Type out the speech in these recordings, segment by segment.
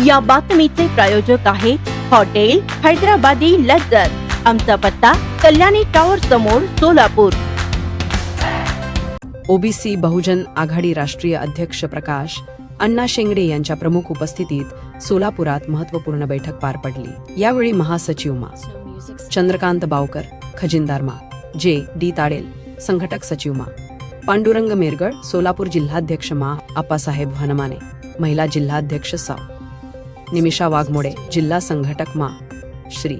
या बातमीचे प्रायोजक आहे हॉटेल हैदराबादी लज्जत आमचा पत्ता कल्याणी टॉवर समोर सोलापूर. ओबीसी बहुजन आघाडी राष्ट्रीय अध्यक्ष प्रकाश अण्णा शेंगडे यांच्या प्रमुख उपस्थितीत सोलापुरात महत्त्वपूर्ण बैठक पार पडली. यावेळी महासचिव मा. चंद्रकांत बावकर खजिनदार मा. जे. डी. ताडेल संघटक सचिव मा. पांडुरंग मेरगड सोलापूर जिल्हाध्यक्ष मा. आप्पासाहेब हनमाने. महिला जिल्हाध्यक्ष साव निमिषा वाघमोडे जिल्हा संघटक मा. श्री.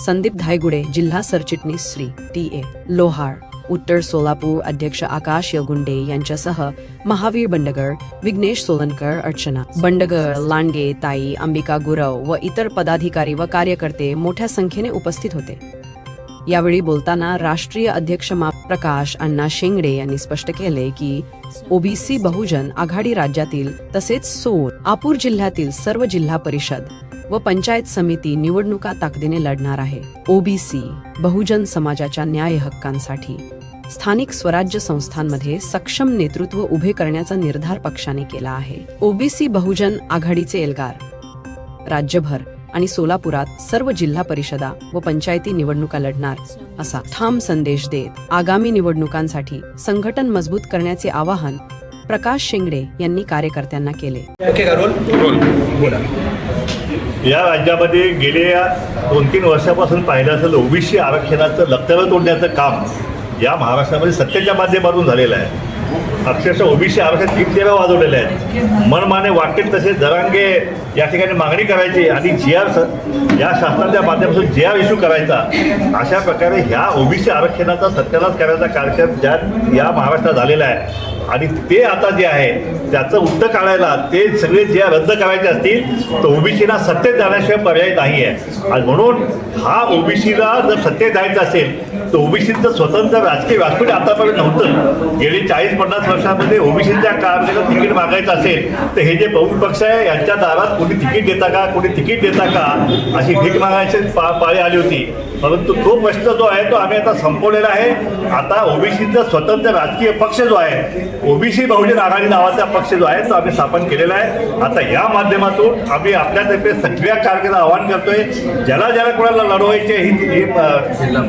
संदीप धायगुडे जिल्हा सरचिटणीस श्री. टी. ए. लोहार. उत्तर सोलापूर अध्यक्ष आकाश यगुंडे यांच्यासह महावीर बंडगर विघ्नेश सोलनकर अर्चना. बंडगर लांडगे ताई अंबिका गुरव व इतर पदाधिकारी व कार्यकर्ते मोठ्या संख्येने उपस्थित होते. यावेळी बोलताना राष्ट्रीय अध्यक्ष मा. प्रकाश अण्णा शेंगडे यांनी स्पष्ट केले की ओबीसी बहुजन आघाडी राज्यातील तसेच सोर आपूर जिल्ह्यातील सर्व जिल्हा परिषद व पंचायत समिती निवडणुका ताकदीने लढणार आहे. ओबीसी बहुजन समाजाच्या न्याय हक्कांसाठी स्थानिक स्वराज्य संस्थांमध्ये सक्षम नेतृत्व उभे करण्याचा निर्धार पक्षाने केला आहे. ओबीसी बहुजन आघाडीचे एल्गार राज्यभर आणि सोलापुरात सर्व जिल्हा परिषदा व पंचायती निवडणुका लढणार असा ठाम संदेश देत आगामी निवडणुकांसाठी संघटन मजबूत करण्याचे आवाहन प्रकाश शेंगडे यांनी कार्यकर्त्यांना केले. या राज्यामध्ये गेल्या दोन तीन वर्षापासून पाहिलं असेल ओबीसी आरक्षणाचं लक्तव्य तोडण्याचं काम या महाराष्ट्रामध्ये सत्तेच्या माध्यमातून झालेला आहे. अक्षरशः ओबीसी आरक्षण तीन तेव्हा वाजवलेले आहेत. मनमाने वाटेल तसे जरांगे या ठिकाणी मागणी करायची आणि जी आर या शासनाच्या माध्यमातून जी आर इश्यू करायचा. अशा प्रकारे ह्या ओबीसी आरक्षणाचा सत्यानाश करायचा कार्यक्रम ज्या या महाराष्ट्रात झालेला आहे. आणि ते आता जे आहे त्याचं उत्तर काढायला ते सगळे जे रद्द करायचे असतील तर ओबीसीला सत्तेत जाण्याशिवाय पर्याय नाही आहे आणि म्हणून हा ओबीसीला जर सत्तेत जायचं असेल तर ओबीसीचं स्वतंत्र राजकीय व्यासपीठ आतापर्यंत नव्हतं. गेली चाळीस पन्नास वर्षामध्ये ओबीसीच्या काळामध्ये तिकीट मागायचं असेल तर हे जे बहु पक्ष आहे यांच्या दारात कोणी तिकीट देता का कोणी तिकीट देता का अशी भीक मागायची पा पाळी आली होती. परंतु तो प्रश्न जो आहे तो आम्ही आता संपवलेला आहे. आता ओबीसीचा स्वतंत्र राजकीय पक्ष जो आहे ओबीसी बहुजन आघाडी नावाचा पक्ष जो आहे तो आम्ही स्थापन केलेला आहे. आता या माध्यमातून आम्ही आपल्यातर्फे सगळ्या कार्यकर्त्यांना आवाहन करतोय ज्याला ज्याला कोणाला लढवायचे ही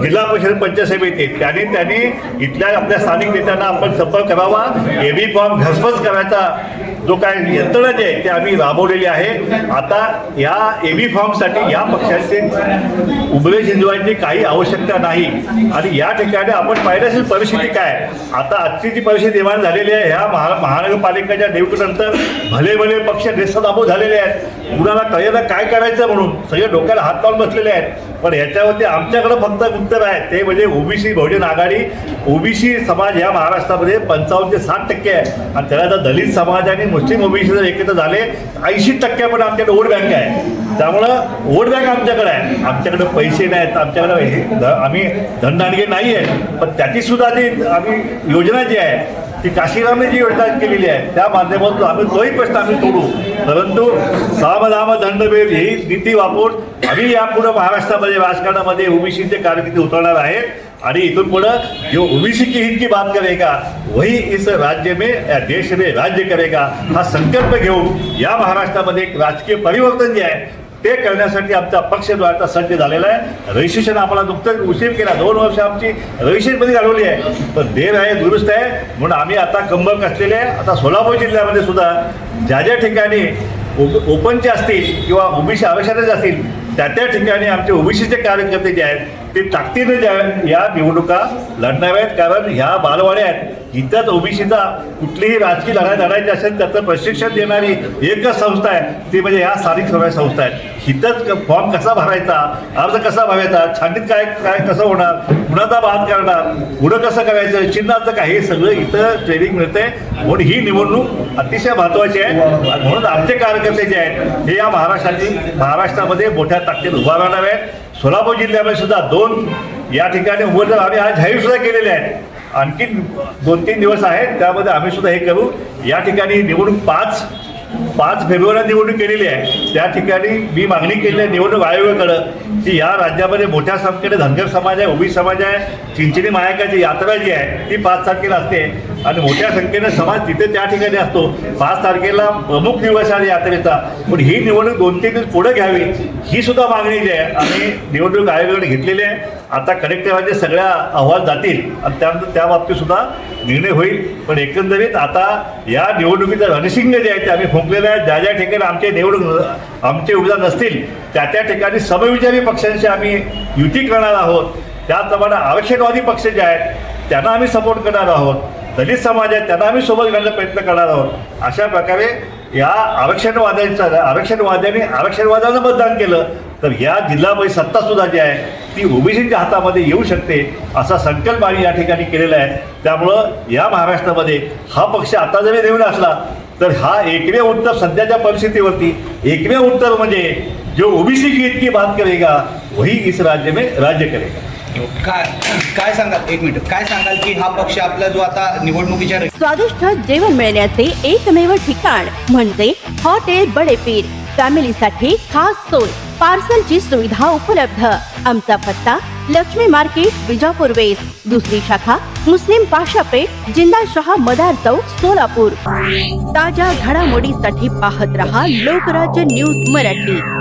जिल्हा परिषद पंचायत समिती त्यांनी त्यांनी इथल्या आपल्या स्थानिक नेत्यांना आपण संपर्क करावा. एबी फॉर्म घसमस करायचा जो काय यंत्रणा जी आहे ते आम्ही राबवलेली आहे. आता या एबी फॉर्मसाठी या पक्षाचे उबळे शिंदवायची काही आवश्यकता नाही. आणि या ठिकाणी आपण पाहिलं असेल परिस्थिती काय आता आजची जी परिस्थिती निर्माण झालेली आहे ह्या महा महानगरपालिकेच्या निवडणुकीनंतर भले भले पक्ष नेस्तनाबू झालेले आहेत. कुणाला कळेला काय करायचं म्हणून. सगळे डोक्याला हात लावून बसलेले आहेत. पण ह्याच्यावरती आमच्याकडं फक्त उत्तर आहे ते म्हणजे ओबीसी बहुजन आघाडी ओबीसी समाज या महाराष्ट्रामध्ये पंचावन्न ते साठ टक्के आहे. आणि त्याला जर दलित समाज आणि मुस्लिम ओबीसी जर एकत्र झाले ऐंशी टक्के पण आमच्याकडे वोट बँक आहे. त्यामुळं वोट बँक आमच्याकडे आहे. आमच्याकडे पैसे नाहीत आमच्याकडे हे ध- आम्ही धनदानगे नाही आहे पण त्याची सुद्धा जी आम्ही योजना जी आहे की काशीरामने जी योजना केलेली आहे. त्या माध्यमातून आम्ही तोही प्रश्न आम्ही तोडू. परंतु सामधाम दंडभेद ही नीती वापरून आम्ही यापुढे महाराष्ट्रामध्ये राजकारणामध्ये ओबीसीचे कारकिर्दी उतरणार आहेत. आणि इथून पुढं जो ओबीसी की हित की बात करेगा वही इस राज्य में या देश में राज्य करेगा हा संकल्प घेऊन या महाराष्ट्रामध्ये एक राजकीय परिवर्तन जे आहे ते करण्यासाठी आमचा पक्ष जो आहे सज्ज झालेला आहे. रजिस्ट्रेशन आम्हाला नुकतंच उशीर केला. दोन वर्ष आमची रजिस्ट्रेशनमध्ये घालवली आहे. पण देर आहे दुरुस्त आहे. म्हणून आम्ही आता कंबक असलेले आहे. आता सोलापूर जिल्ह्यामध्ये सुद्धा ज्या ज्या ठिकाणी ओप- ओपनचे असतील किंवा ओबीसी आरक्षणाचे असतील त्या त्या ठिकाणी आमचे ओबीसीचे कार्यकर्ते जे आहेत ते ताकदीने ज्या या निवडणुका लढणार आहेत. कारण ह्या बालवाड्या आहेत. इथंच ओबीसीचा कुठलीही राजकीय लढाई लढायची असेल त्याचं प्रशिक्षण देणारी एकच संस्था आहे. ती म्हणजे ह्या स्थानिक स्वराज्य संस्था आहेत इथंच फॉर्म कसा भरायचा अर्ज कसा भरायचा छांडीत काय काय कसं होणार कुणाचा बाद करणार पुढं कसं करायचं चिन्हाचं काय हे सगळं इथं ट्रेनिंग मिळते म्हणून ही निवडणूक अतिशय महत्त्वाची आहे. म्हणून आमचे कार्यकर्ते जे आहेत हे या महाराष्ट्रातील महाराष्ट्रामध्ये मोठ्या ताकदीत उभा राहणार आहेत. सोलापूर जिल्ह्यामध्ये सुद्धा दोन या ठिकाणी उमेदवार आम्ही आज जाहीर सुद्धा केलेले आहेत. आणखी दोन तीन दिवस आहेत त्यामध्ये आम्ही सुद्धा हे करू. या ठिकाणी निवडणूक पाच पाच फेब्रुवारीला निवडणूक केलेली आहे. त्या ठिकाणी मी मागणी केली आहे निवडणूक आयोगाकडं की या राज्यामध्ये मोठ्या संख्येने धनगर समाज आहे ओबी समाज आहे चिंचणी मायकाची यात्रा जी आहे ती पाच तारखेला असते. आणि मोठ्या संख्येनं समाज तिथे त्या ठिकाणी असतो. पाच तारखेला प्रमुख दिवस आहे यात्रेचा. पण ही निवडणूक दोन तीन दिवस पुढे घ्यावी ही सुद्धा मागणी जी आहे. आम्ही निवडणूक आयोगाकडे घेतलेली आहे. आता कलेक्टरचे सगळ्या अहवाल जातील आणि त्यानंतर त्या बाबतीत सुद्धा निर्णय होईल. पण एकंदरीत आता या निवडणुकीचं रणसिंग जे आहे ते आम्ही फुंकलेलं आहे ज्या ज्या ठिकाणी आमचे निवडणूक आमचे उमेदवार नसतील त्या त्या ठिकाणी समविचारी पक्षांशी आम्ही युती करणार आहोत. त्याचप्रमाणे आरक्षणवादी पक्ष जे आहेत त्यांना आम्ही सपोर्ट करणार आहोत. दलित समाज आहे त्यांना आम्ही सोबत घेण्याचा प्रयत्न करणार आहोत. अशा प्रकारे या आरक्षणवाद्यांचा आरक्षणवाद्यांनी आरक्षणवाद्यांना मतदान केलं तर या जिल्हा परिषद जी आहे ती ओबीसीच्या हातामध्ये येऊ शकते असा संकल्प आम्ही या ठिकाणी केलेला आहे. त्यामुळं या महाराष्ट्रामध्ये हा पक्ष आता जरी देऊन असला तर हा एकमेव उत्तर सध्याच्या परिस्थितीवरती एकमेव उत्तर म्हणजे जो ओबीसी की इतकी बात करेगा वही इस राज्य में राज्य करेगा. काय काय सांगाल? एक मिनिट. काय सांगाल की हा पक्ष आपला जो आता निवडणुकीच्या स्वादिष्ट जेवण मिळण्याचे एकमेव ठिकाण म्हणजे हॉटेल बडेपीर. फॅमिलीसाठी खास सोय. पार्सलची सुविधा उपलब्ध. आमचा पत्ता लक्ष्मी मार्केट विजापूर वेस्ट. दुसरी शाखा मुस्लिम पाशापेठ जिंदाशहा मदार चौक सोलापूर. ताज्या घडामोडीसाठी पाहत रहा लोकराज्य न्यूज मराठी.